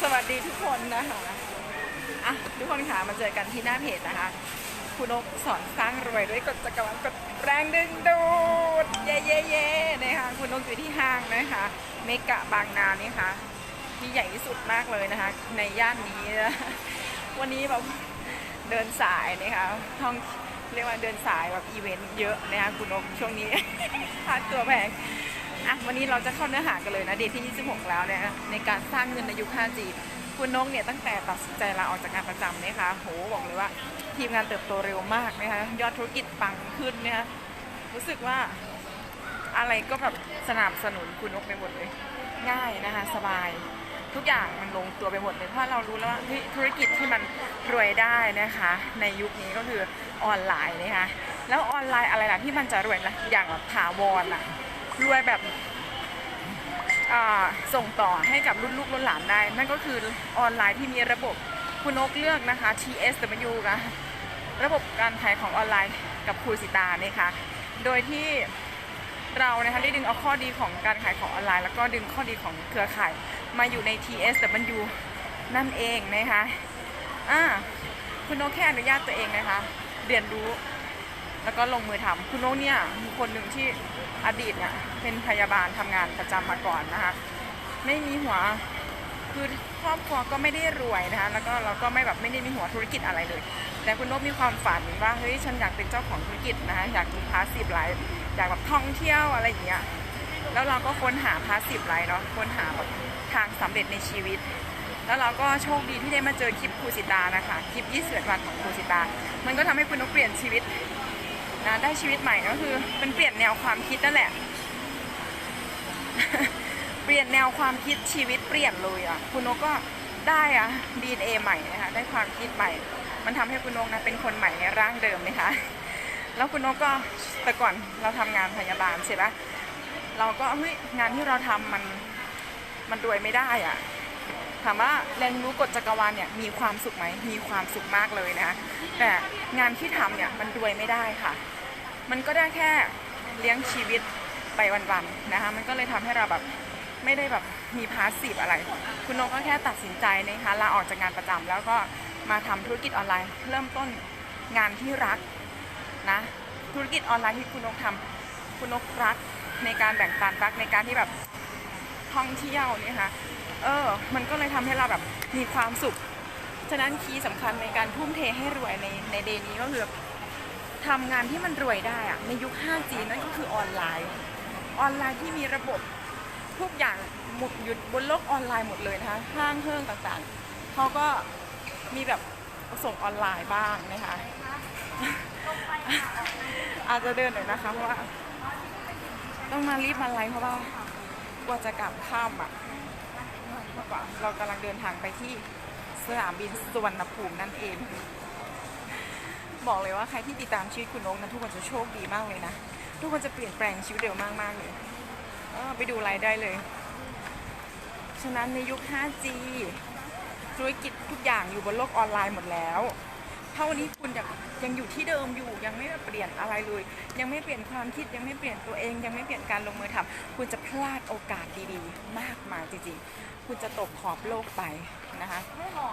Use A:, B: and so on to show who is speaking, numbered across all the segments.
A: สวัสดีทุกคนนะคะอะทุกคนค่ะมาเจอกันที่หน้าเพจนะคะ คุณนกสอนสร้างรวยด้วยกฎจักรวาลกฎแรงดึงดูด เย่เย่เย่นะคะคุณนกอยู่ที่ห้างนะคะ เมกะบางนานี่ค่ะ ที่ใหญ่ที่สุดมากเลยนะคะ ในย่านนี้ วันนี้แบบเดินสายนะคะท่องเรียกว่าเดินสายแบบอีเวนต์เยอะนะคะคุณนกช่วงนี้ค่าตัวแพง อะวันนี้เราจะเข้าเนื้อหากันเลยนะเดทที่ 26 แล้วเนี่ยในการสร้างเงินในยุค 5G คุณนกเนี่ยตั้งแต่ตัดสินใจลาออกจากงานประจำนะคะโหบอกเลยว่าทีมงานเติบโตเร็วมากนะคะยอดธุรกิจปังขึ้นเนี่ยรู้สึกว่าอะไรก็แบบสนับสนุนคุณนกไปหมดเลย ง่ายนะคะสบายทุกอย่างมันลงตัวไปหมดเลยเพราะเรารู้แล้วว่าธุรกิจที่มันรวยได้นะคะ ในยุคนี้ก็คือออนไลน์นะคะแล้วออนไลน์อะไรล่ะที่มันจะรวยล่ะอย่างแบบถาวรอะ รวยแบบส่งต่อให้กับรุ่นลูกรุ่นหลานได้ นั่นก็คือออนไลน์ที่มีระบบคุณนกเลือกนะคะ TSW นะระบบการขายของออนไลน์กับครูสิตาเนี่ยค่ะ โดยที่เรานะคะได้ดึงเอาข้อดีของการขายของออนไลน์ แล้วก็ดึงข้อดีของเครือข่ายมาอยู่ใน TSW นั่นเองนะคะอ่าคุณนกแค่อนุญาตตัวเองนะคะ เรียนรู้ แล้วก็ลงมือทำคุณโนกเนี่ยมีคนหนึ่งที่อดีตเนี่ยเป็นพยาบาลทำงานประจำมาก่อนนะคะ ไม่มีหัวคือครอบครัวก็ไม่ได้รวยนะคะแล้วก็เราก็ไม่แบบไม่ได้มีหัวธุรกิจอะไรเลย แต่คุณโนกมีความฝันว่าเฮ้ยฉันอยากเป็นเจ้าของธุรกิจนะคะอยากมีพาสซีฟไลฟ์อยากแบบท่องเที่ยวอะไรอย่างเงี้ยแล้วเราก็ค้นหาพาสซีฟไลฟ์เนาะค้นหาแบบทางสำเร็จในชีวิต แล้วเราก็โชคดีที่ได้มาเจอคลิปครูสิตานะคะคลิปยี่สิบวันของครูสิตา มันก็ทำให้คุณนกเปลี่ยนชีวิต นะได้ชีวิตใหม่ก็คือเป็นเปลี่ยนแนวความคิดนั่นแหละ เปลี่ยนแนวความคิดชีวิตเปลี่ยนเลยอะคุณนกก็ได้อะ DNA ใหม่นะคะได้ความคิดใหม่ มันทำให้คุณนกนะเป็นคนใหม่ในร่างเดิมนะคะ แล้วคุณนกก็แต่ก่อนเราทำงานพยาบาลใช่ปะเราก็เฮ้ยงานที่เราทำมันมันรวยไม่ได้อะถามว่าแรงรู้กฎจักรวาลเนี่ยมีความสุขไหมมีความสุขมากเลยนะคะแต่งานที่ทำเนี่ยมันรวยไม่ได้ค่ะ มันก็ได้แค่เลี้ยงชีวิตไปวันๆนะคะ มันก็เลยทำให้เราแบบไม่ได้แบบมีพาสซีฟอะไร คุณนกก็แค่ตัดสินใจนะคะลาออกจากงานประจำแล้วก็มาทำธุรกิจออนไลน์ เริ่มต้นงานที่รักนะธุรกิจออนไลน์ที่คุณนกทำคุณนกรักในการแบ่งปันรักในการที่แบบท่องเที่ยวเนี่ยค่ะเออ มันก็เลยทำให้เราแบบมีความสุข ฉะนั้นคีย์สำคัญในการทุ่มเทให้รวยในในเดย์นี้ก็คือ ทำงานที่มันรวยได้อะในยุค 5G นั่นก็คือออนไลน์ ออนไลน์ที่มีระบบทุกอย่างหมดอยู่บนโลกออนไลน์หมดเลยนะคะห้างเฮิ่งต่างๆเขาก็มีแบบส่งออนไลน์บ้างนะคะอาจจะเดินหน่อยนะคะเพราะว่าต้องมารีบมาไลฟ์เพราะว่ากว่าจะกลับข้ามอะมากกว่าเรากำลังเดินทางไปที่สนามบินสุวรรณภูมินั่นเอง บอกเลยว่าใครที่ติดตามชีวิตคุณนกนะทุกคนจะโชคดีมากเลยนะ ทุกคนจะเปลี่ยนแปลงชีวิตเร็วมากๆเลยเออไปดูไลฟ์ได้เลย ฉะนั้นในยุค 5G ธุรกิจทุกอย่างอยู่บนโลกออนไลน์หมดแล้ว ถ้าวันนี้คุณยังยังอยู่ที่เดิมอยู่ ยังไม่เปลี่ยนอะไรเลย ยังไม่เปลี่ยนความคิดยังไม่เปลี่ยนตัวเอง ยังไม่เปลี่ยนการลงมือทำคุณจะพลาดโอกาสดีๆ มากมายจริงๆ คุณจะตกขอบโลกไปนะคะ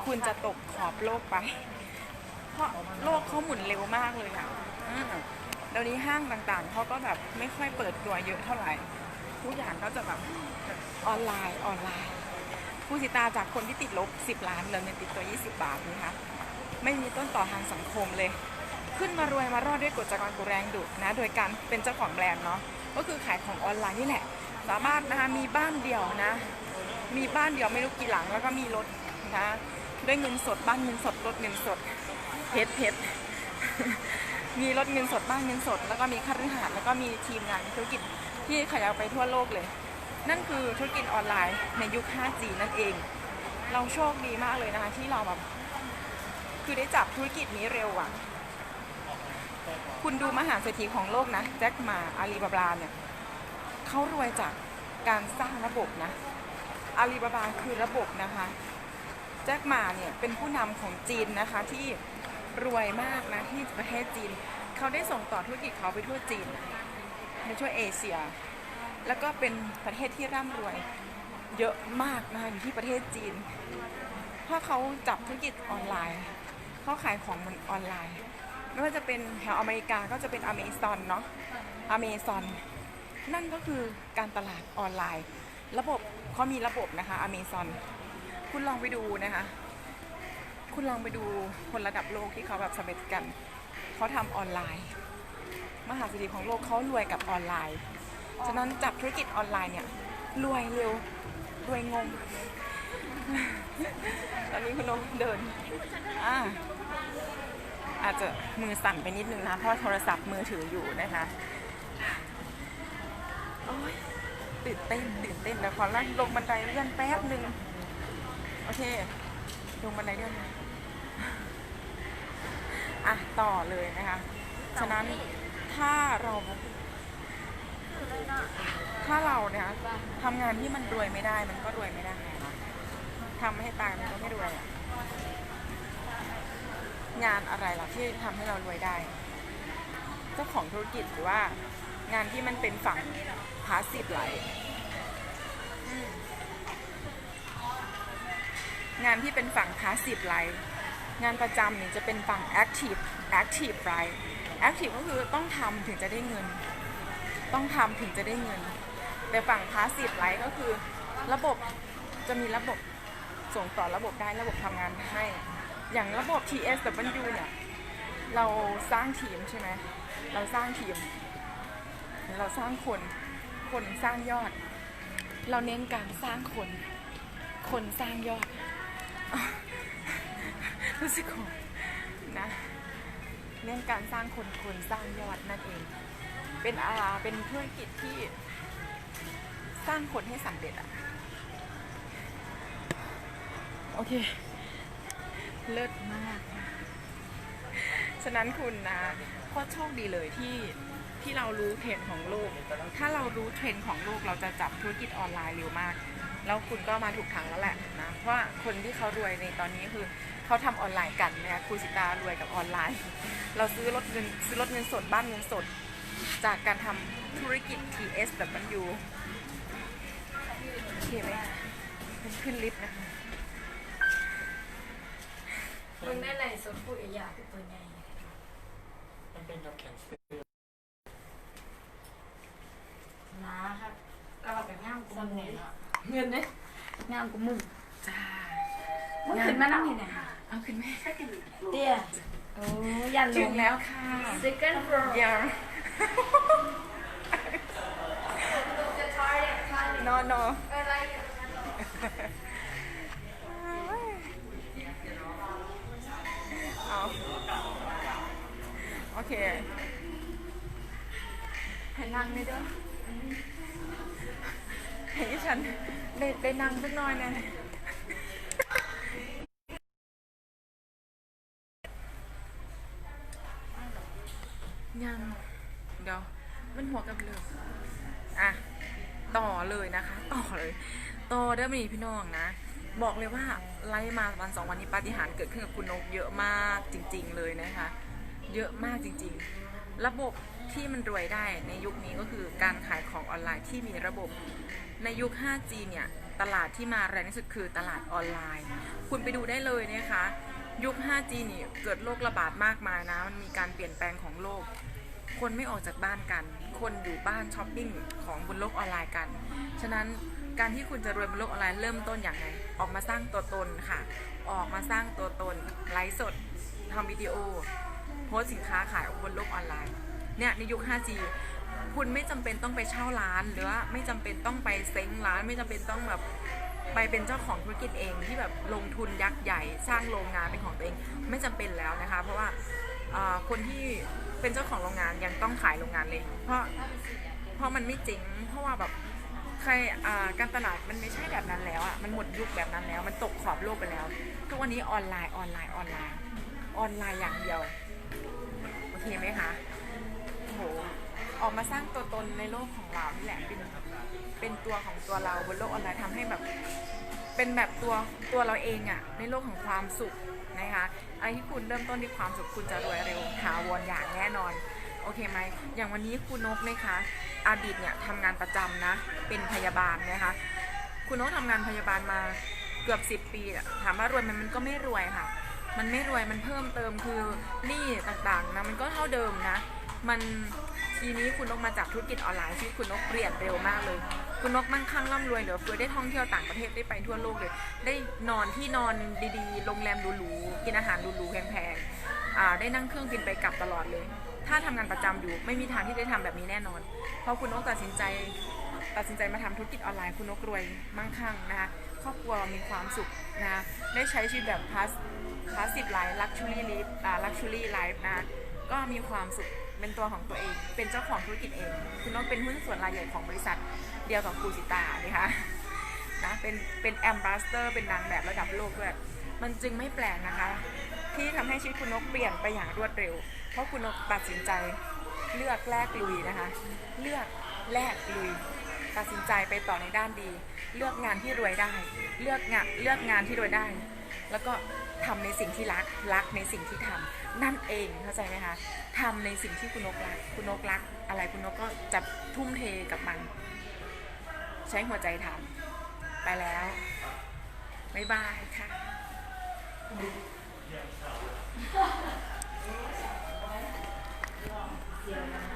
A: คุณจะตกขอบโลกไป เพราะโลกเขาหมุนเร็วมากเลยอะอืมเดี๋ยวนี้ห้างต่างๆเขาก็แบบไม่ค่อยเปิดตัวเยอะเท่าไหร่ ทุกอย่างก็จะแบบออนไลน์ออนไลน์ผู้สิตาจากคนที่ติดลบ 10 ล้านเหลือเงินติดตัว 20 บาทนะคะไม่มีต้นต่อทางสังคมเลย ขึ้นมารวยมารอดด้วยกฎจักรวาลกูแรงดุนะ โดยการเป็นเจ้าของแบรนด์เนาะก็คือขายของออนไลน์นี่แหละ สามารถนะคะมีบ้านเดียวนะ มีบ้านเดียวไม่รู้กี่หลังแล้วก็มีรถนะด้วยเงินสดบ้านเงินสดรถเงินสด เพชรเพชรมีรถเงินสดบ้านเงินสด แล้วก็มีค่ารือหาดแล้วก็มีทีมงานธุรกิจที่ขยายไปทั่วโลกเลย นั่นคือธุรกิจออนไลน์ในยุค 5G นั่นเอง เราโชคดีมากเลยนะคะที่เราแบบคือได้จับธุรกิจนี้เร็วอะ่ะคุณดูมหาเศรษฐีของโลกนะแจ็คมาอาลีบาบาเนี่ยเขารวยจากการสร้างระบบนะอาลีบาบาคือระบบนะคะแจ็คมาเนี่ยเป็นผู้นำของจีนนะคะที่ รวยมากนะที่ประเทศจีน เขาได้ส่งต่อธุรกิจเขาไปทั่วจีนในทั่วเอเชีย แล้วก็เป็นประเทศที่ร่ำรวย เยอะมากนะคะอยู่ที่ประเทศจีน เพราะเขาจับธุรกิจออนไลน์เขาขายของบนออนไลน์ไม่ว่าจะเป็นแถวอเมริกาก็จะเป็นอเมซอนเนาะอเมซอนนั่นก็คือการตลาดออนไลน์ ระบบเขามีระบบนะคะอเมซอนคุณลองไปดูนะคะ คุณลองไปดูคนระดับโลกที่เขาแบบสำเร็จกัน เขาทำออนไลน์ มหาเศรษฐีของโลกเขารวยกับออนไลน์ ฉะนั้นจับธุรกิจออนไลน์เนี่ยรวยเร็วรวยงง ตอนนี้คุณนกเดินอ่าอาจจะมือสั่นไปนิดนึงนะ เพราะโทรศัพท์มือถืออยู่นะคะโอ้ยตื่นเต้นตื่นเต้นแต่ขอลลงบันไดเลื่อนแป๊บหนึ่งโอเค ลงบันไดเลื่อน อะต่อเลยนะคะ ฉะนั้นถ้าเราถ้าเราเนี่ยทำงานที่มันรวยไม่ได้มันก็รวยไม่ได้นะคะทำให้ตายมันก็ไม่รวยอะงานอะไรล่ะที่ทำให้เรารวยได้เจ้าของธุรกิจหรือว่างานที่มันเป็นฝั่งพาสซีฟไหลงานที่เป็นฝั่งพาสซีฟไล งานประจำเนี่ยจะเป็นฝั่งแอคทีฟแอคทีฟไรแอคทีฟก็คือต้องทำถึงจะได้เงิน ต้องทำถึงจะได้เงิน แต่ฝั่งพาสซีฟไลท์ก็คือระบบจะมีระบบส่งต่อระบบได้ระบบทำงานให้ อย่างระบบ TSW เนี่ยเราสร้างทีมใช่ไหมเราสร้างทีม เราสร้างคน คนสร้างยอด เราเน้นการสร้างคน คนสร้างยอด รู้สึกของนะเน้นการสร้างคนคนสร้างยอดนั่นเอง เป็นอาเป็นธุรกิจที่สร้างคนให้สำเร็จอะโอเค เลิศมาก ฉะนั้นคุณนะก็โชคดีเลยที่ที่เรารู้เทรนด์ของโลก ถ้าเรารู้เทรนด์ของโลกเราจะจับธุรกิจออนไลน์เร็วมาก แล้วคุณก็มาถูกทางแล้วแหละนะเพราะว่าคนที่เขารวยในตอนนี้คือเขาทำออนไลน์กันนะคะครูสิตารวยกับออนไลน์ เราซื้อรถเงินซื้อรถเงินสดบ้านเงินสด จากการทำธุรกิจ TS แบบมันอยู่โอเคไหมเป็นขึ้นลิฟต์นะคะ
B: มึงได้ไหนสดพูดอีกอย่างคือตัวไง
C: มันเป็นกับแข็งซื้อ
B: นะครับก็เราแบบง่ามกูมึง เงินเนี่ยง่ามกูมึง
A: จ้า
B: มึงขึ้นมานั่งที่ไหน
A: เอาขึ้นไหม
B: เตี้ยโอ้ยันล
A: ถึง
B: ง
A: แล้วค่ะ
B: second floor
A: ยัง no no เอาโอเค ให้นั่งไม่ด้วยให้ดิฉัน ได้ได้นั่งสักหน่อยนะยังเดี๋ยวมันหัวกับเรืออะต่อเลยนะคะ ต่อเลยต่อเด้อมีพี่น้องนะ บอกเลยว่าไล่มาวันสองวันนี้ปาฏิหาริย์เกิดขึ้นกับคุณนกเยอะมากจริง ๆ เลยนะคะ เยอะมากจริง ๆ ระบบที่มันรวยได้ในยุคนี้ก็คือการขายของออนไลน์ที่มีระบบ ในยุค 5G เนี่ยตลาดที่มาแรงที่สุดคือตลาดออนไลน์ คุณไปดูได้เลยนะคะยุค 5G นี่เกิดโรคระบาดมากมายนะ มันมีการเปลี่ยนแปลงของโลก คนไม่ออกจากบ้านกัน คนอยู่บ้านช้อปปิ้งของบนโลกออนไลน์กัน ฉะนั้นการที่คุณจะรวยบนโลกออนไลน์เริ่มต้นอย่างไรออกมาสร้างตัวตนค่ะ ออกมาสร้างตัวตน ไลฟ์สดทำวิดีโอ โพสสินค้าขายบนโลกออนไลน์ เนี่ยในยุค 5G คุณไม่จำเป็นต้องไปเช่าร้าน หรือว่าไม่จำเป็นต้องไปเซ้งร้าน ไม่จำเป็นต้องแบบไปเป็นเจ้าของธุรกิจเองที่แบบลงทุนยักษ์ใหญ่ สร้างโรงงานเป็นของตัวเอง ไม่จำเป็นแล้วนะคะ เพราะว่าคนที่เป็นเจ้าของโรงงานยังต้องขายโรงงานเลย เพราะเพราะมันไม่จริง เพราะว่าแบบใครการตลาดมันไม่ใช่แบบนั้นแล้วอะมันหมดยุคแบบนั้นแล้ว มันตกขอบโลกไปแล้วทุกวันนี้ออนไลน์ออนไลน์ออนไลน์ออนไลน์อย่างเดียวโอเคไหมคะ ออกมาสร้างตัวตนในโลกของเรานี่แหละเป็นเป็นตัวของตัวเราบนโลกออนไลน์ทำให้แบบเป็นแบบตัวตัวเราเองอะในโลกของความสุขนะคะอะไรที่คุณเริ่มต้นที่ความสุขคุณจะรวยเร็วถาวรอย่างแน่นอนโอเคไหมอย่างวันนี้คุณนกนะคะอดีตเนี่ยทำงานประจำนะ เป็นพยาบาลนะคะคุณนกทำงานพยาบาลมาเกือบสิบปีถามว่ารวยไหมันมันก็ไม่รวยค่ะ มันไม่รวยมันเพิ่มเติมคือหนี้ต่างๆนะมันก็เท่าเดิมนะ มันทีนี้คุณนกมาจากธุรกิจออนไลน์ชีวิตคุณนกเปลี่ยนเร็วมากเลย คุณนกมั่งคั่งร่ำรวยเหลือเฟือได้ท่องเที่ยวต่างประเทศได้ไปทั่วโลกเลย ได้นอนที่นอนดีๆ โรงแรมหรูๆ กินอาหารหรูๆแพงๆได้นั่งเครื่องบินไปกลับตลอดเลย ถ้าทำงานประจำอยู่ไม่มีทางที่ได้ทำแบบนี้แน่นอน เพราะคุณนกตัดสินใจตัดสินใจมาทำธุรกิจออนไลน์คุณนกรวยมั่งคั่งนะคะครอบครัวมีความสุขนะคะได้ใช้ชีวิตแบบพาสพาสซีฟไลฟ์ลักชูรี่ลิฟลักชูรี่ไลฟ์นะคะก็มีความสุข เป็นตัวของตัวเอง เป็นเจ้าของธุรกิจเอง คุณนกเป็นหุ้นส่วนรายใหญ่ของบริษัทเดียวกับครูสิตานะคะนะเป็นเป็นแอมบาสเตอร์เป็นนางแบบระดับโลกด้วยมันจึงไม่แปลกนะคะ ที่ทำให้ชีวิตคุณนกเปลี่ยนไปอย่างรวดเร็ว เพราะคุณนกตัดสินใจเลือกแลกลุยนะคะ เลือกแลกลุย ตัดสินใจไปต่อในด้านดี เลือกงานที่รวยได้ เลือกงานเลือกงานที่รวยได้ แล้วก็ ทำในสิ่งที่รักรักในสิ่งที่ทำนั่นเองเข้าใจไหมคะทำในสิ่งที่คุณนกรัก คุณนกรัก อะไรคุณนกก็จะทุ่มเทกับมัน ใช้หัวใจทำไปแล้วบ๊ายบายค่ะ
B: เสียวนะ